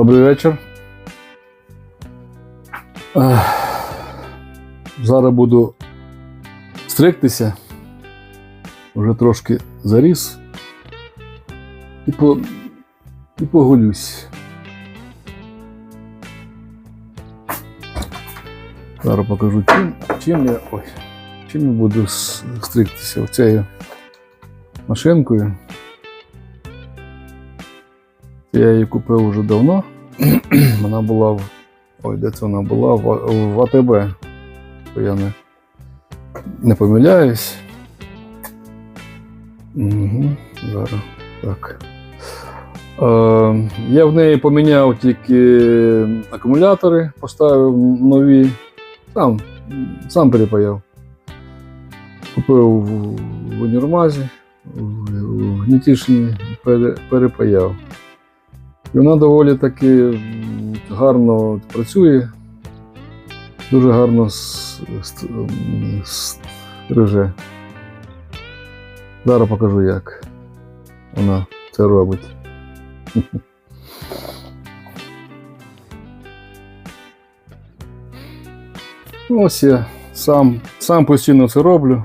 Добрий вечір. Зараз буду стригтися. Вже трошки заріс. І, по, і погулюсь. Зараз покажу, чим, чим я. Ой, чим я буду стригтися оцею машинкою. Я її купив вже давно. Вона була в. Ой, де це вона була? В, в АТБ. То я не, не помиляюсь. Угу, зараз. Так. Е, я в неї поміняв тільки акумулятори, поставив нові. Сам, сам перепаяв. Купив в, в універмазі, в, в Гнітішині, пере, перепаяв. І вона доволі таки гарно працює, дуже гарно стриже. Зараз покажу, як вона це робить. Ось я сам, сам постійно це роблю.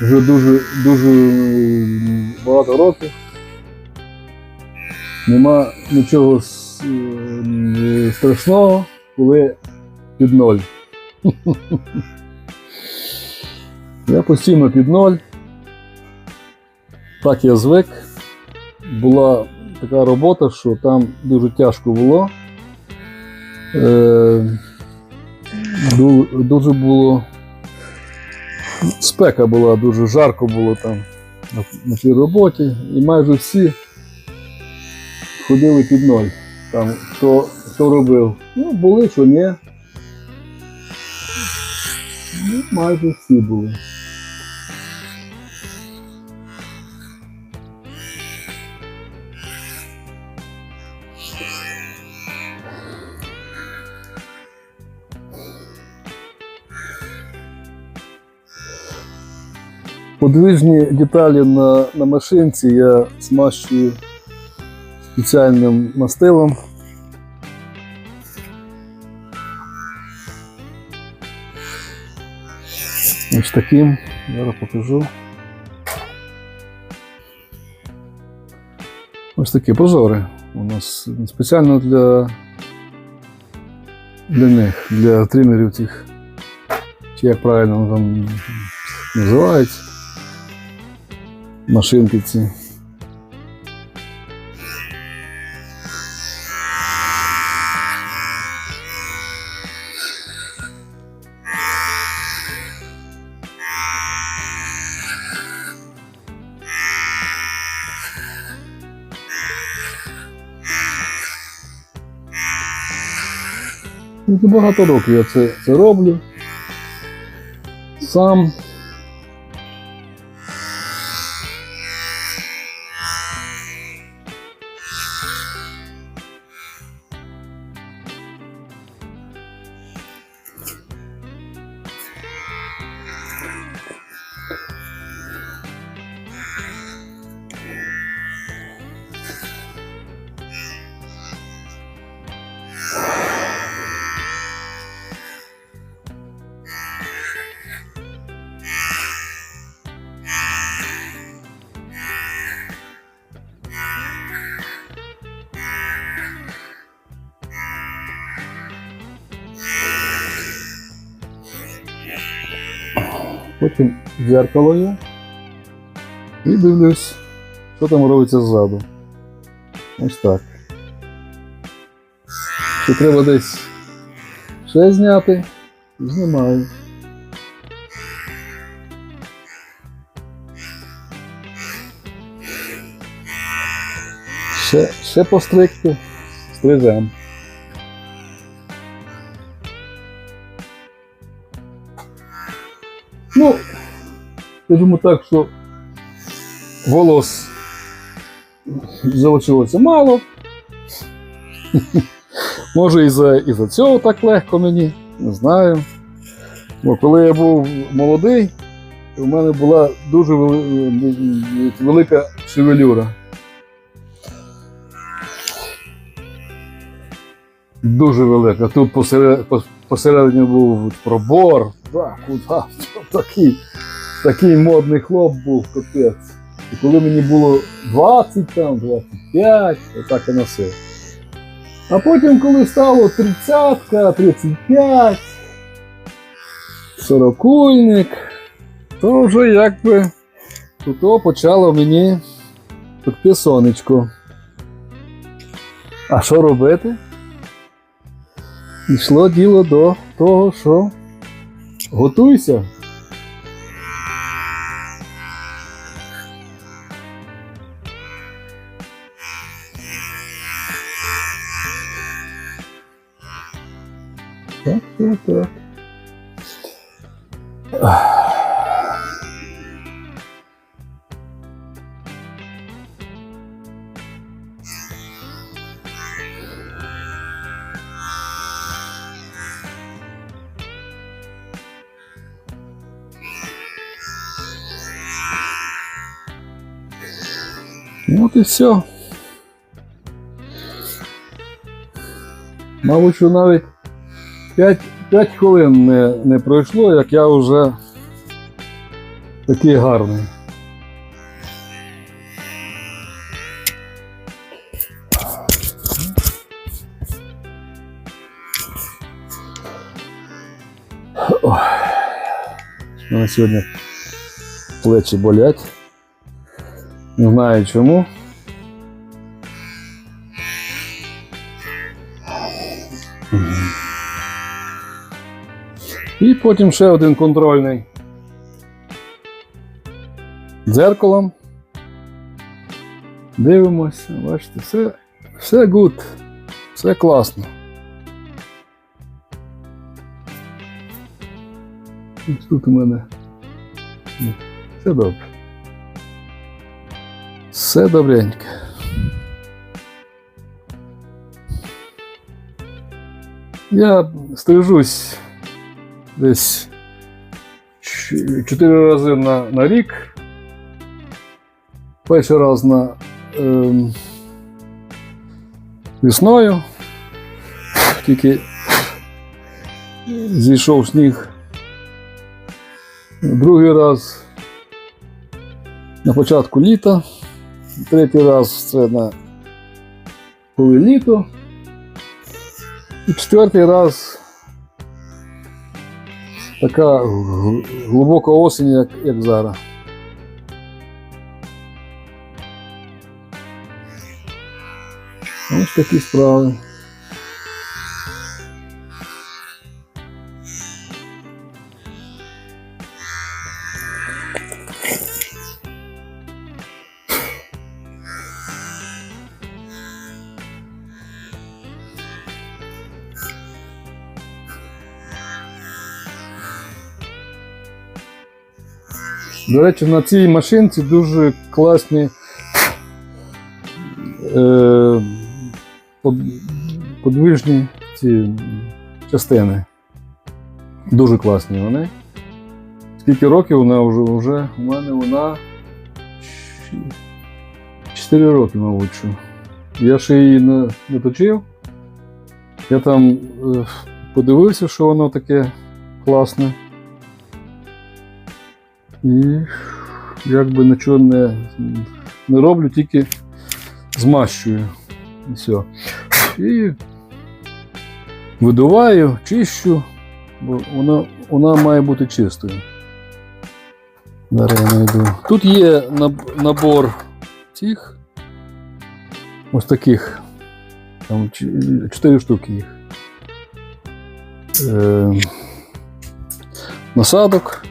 Вже дуже, дуже багато років. Нема нічого е, страшного, коли під ноль. Я постійно під ноль. Так я звик. Була така робота, що там дуже тяжко було. Е, дуже було. Спека була, дуже жарко було там на, на цій роботі, і майже всі ходили під ноль. Там хто, хто робив. Ну, були, що ні. Ну, майже всі були. Подвижні деталі на, на машинці я змащую спеціальним мастилом. Ось таким. Зараз покажу. Ось такі прозори. У нас спеціально для, для них, для тримерів цих. Чи як правильно там називається. Машинки ці. Багато років я це, це роблю. Сам. Дзеркало є. І дивлюсь, що там робиться ззаду. Ось так. Що треба десь ще зняти, знімаю. Ще, ще постригти, стрижем. Скажімо так, що волос залишилося мало. Може, і за, і за цього так легко мені, не знаю. Бо коли я був молодий, у мене була дуже велика шевелюра. Дуже велика. Тут посеред, посередині був пробор. Такий, такий модний хлоп був, капець. І коли мені було 20, там, 25, я так і носив. А потім, коли стало 30, 35, сорокульник, то вже якби тут почало мені пекти сонечко. А що робити? Йшло діло до того, що готуйся. Так, так, так. Ну от і все. Мабуть, що навіть 5, 5 хвилин не, не пройшло, як я вже такий гарний. У мене сьогодні плечі болять. Не знаю чому. І потім ще один контрольний. Дзеркалом. Дивимося, бачите, все, все good, все класно. Ось тут у мене все добре. Все добренько. Я стрижусь десь ч- чотири рази на, на рік. Перший раз на ем, весною. Тільки зійшов сніг. Другий раз на початку літа. Третій раз це на коли літо. І четвертий раз така глибока осінь, як, як зараз. Ось такі справи. До речі, на цій машинці дуже класні е, под, подвижні ці частини. Дуже класні вони. Скільки років вона вже, вже у мене вона 4 роки, мабуть. що. Я ще її не, не точив. Я там е, подивився, що воно таке класне. І якби нічого не, не роблю, тільки змащую. І все. І видуваю, чищу, бо вона, вона має бути чистою. Зараз я знайду. Тут є набор цих ось таких. Там ч- чотири штуки їх. Е, насадок.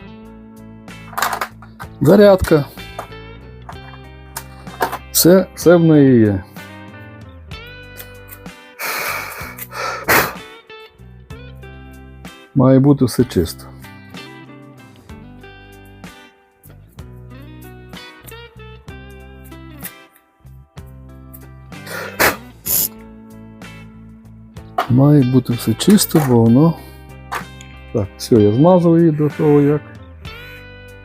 Зарядка. Все, все в неї є. Має бути все чисто. Має бути все чисто, бо воно. Так, все, я змазав її до того, як.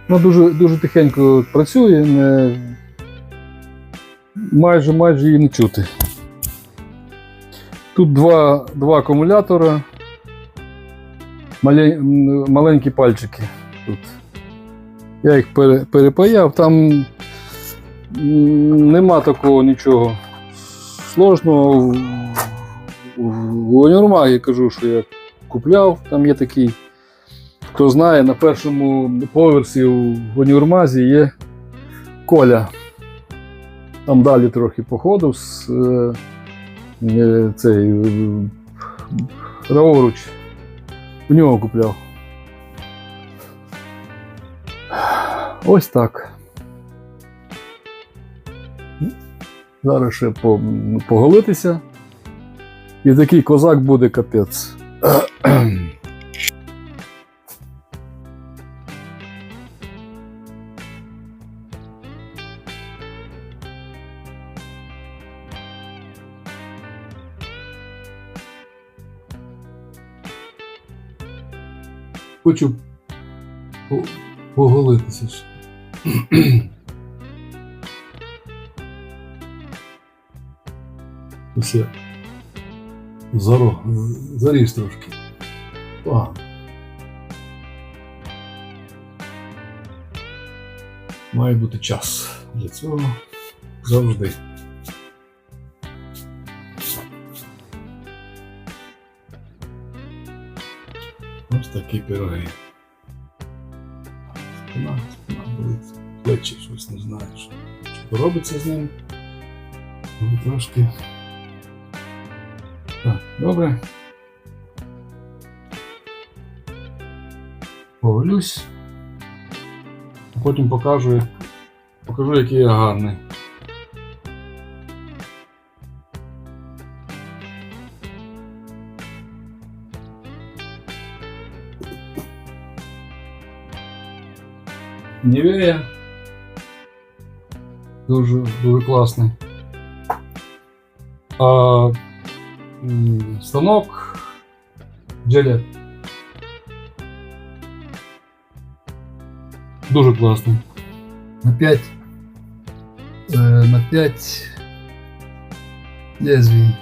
Вона дуже, дуже тихенько працює, не... майже майже її не чути. Тут два, два акумулятора. Мале- маленькі пальчики тут. Я їх пере, перепаяв, там нема такого нічого сложного. В- універмагі я кажу, що я купляв, там є такий. Хто знає, на першому поверсі в універмазі є коля. Там далі трохи походив з е, е, цей е, праворуч. У нього купляв. Ось так. Зараз ще по, поголитися. І такий козак буде капець. Хочу поголитися. ж. Ось я заро, заріс трошки. Погано. Має бути час для цього завжди. Ось такі пироги. Спина, спина болить. Плечі щось не знаю, що, що робиться з ним. Ну, трошки. Так, добре. Повелюсь. Потім покажу, покажу, який я гарний. Нівея. Дуже, дуже класний. А, станок Gillette. Дуже класний. На 5 е, на 5 лезвій.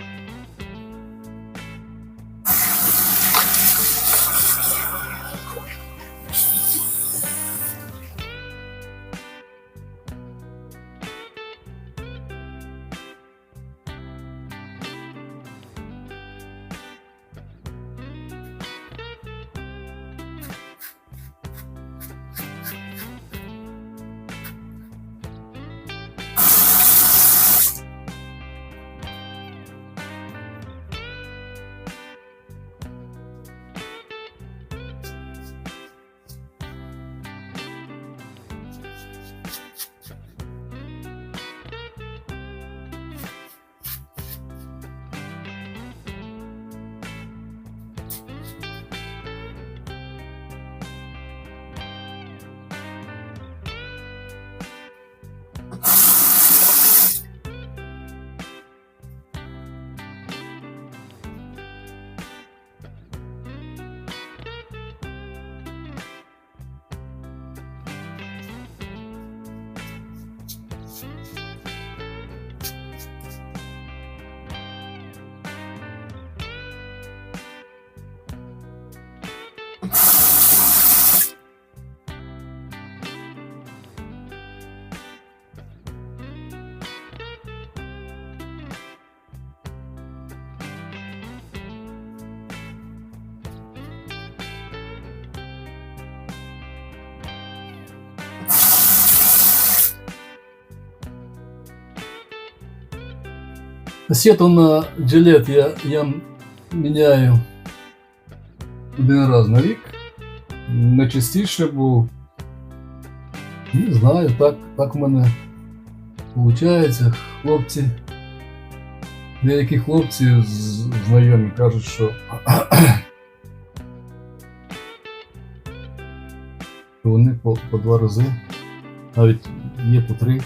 Кассету на Gillette я, я міняю один раз на рік. Найчастіше, бо не знаю, так, так в мене виходить. Хлопці, деякі хлопці знайомі кажуть, що вони по, по два рази, навіть є по три.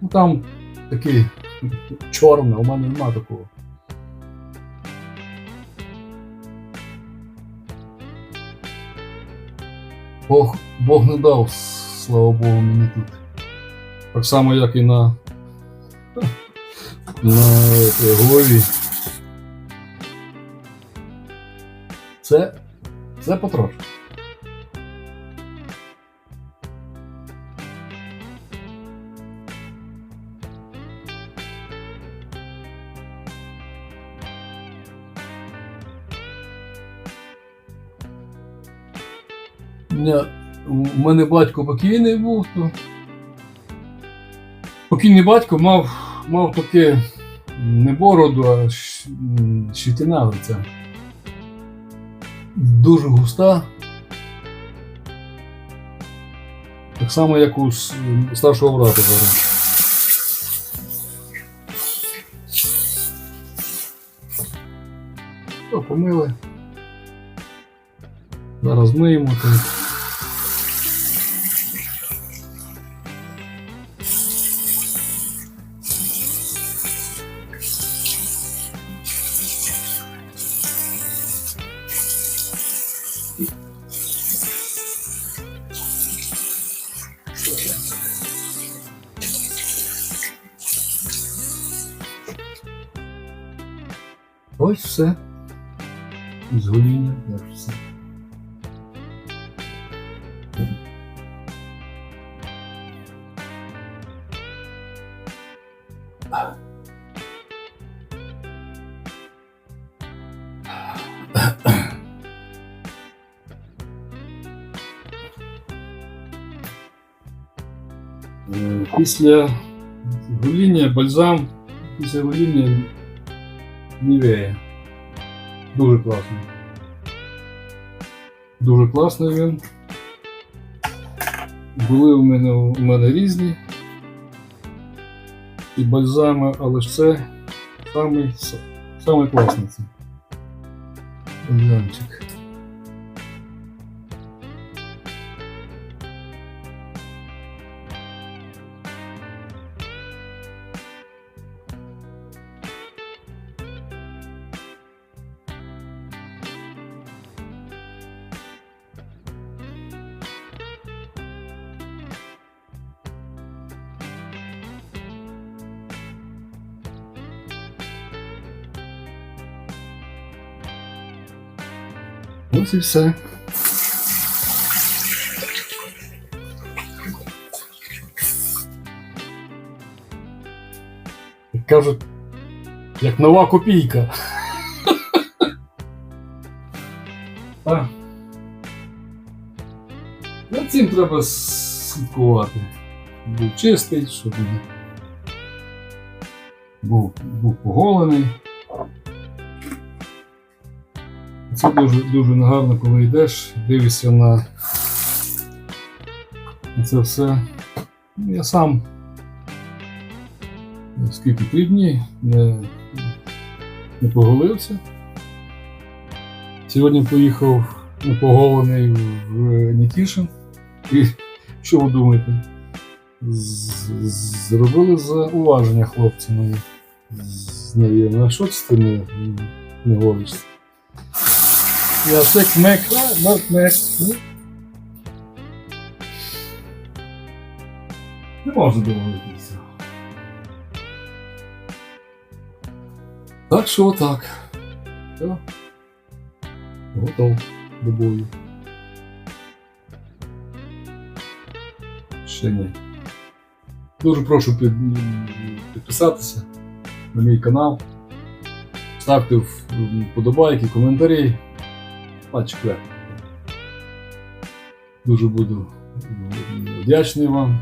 Ну там такі чорне, у мене нема такого. Бог Бог не дав, слава Богу, мені тут. Так само, як і на на е, голові. Це це потрошки. Ня- У мене батько покійний був, то покійний батько мав, мав таке не бороду, а щ- м, щетина лиця. Дуже густа. Так само, як у старшого брата зараз. Помили. Зараз миємо там. Ось все. З гоління теж все. Після гоління бальзам, після гоління Нівея. Дуже класний. Дуже класний він. Були у мене, у мене різні і бальзами, але ж це самий, самий класний. Бальзамчик. Ось і все. Як кажуть, як нова копійка. А. Над цим треба слідкувати. Був чистий, щоб був, був поголений. Це дуже, дуже гарно, коли йдеш, дивишся на, це все. Я сам скільки три не, не поголився. Сьогодні поїхав непоголений в Нікішин. І що ви думаєте? Зробили зауваження хлопці мої з а що це ти не, не голишся? Мек, а, мек, мек. Ну. Не можу домовитися. Так що отак. Все. Готов до бою. Ще ні. Дуже прошу під, підписатися на мій канал. Ставте вподобайки, коментарі. Пачка. Дуже буду вдячний вам.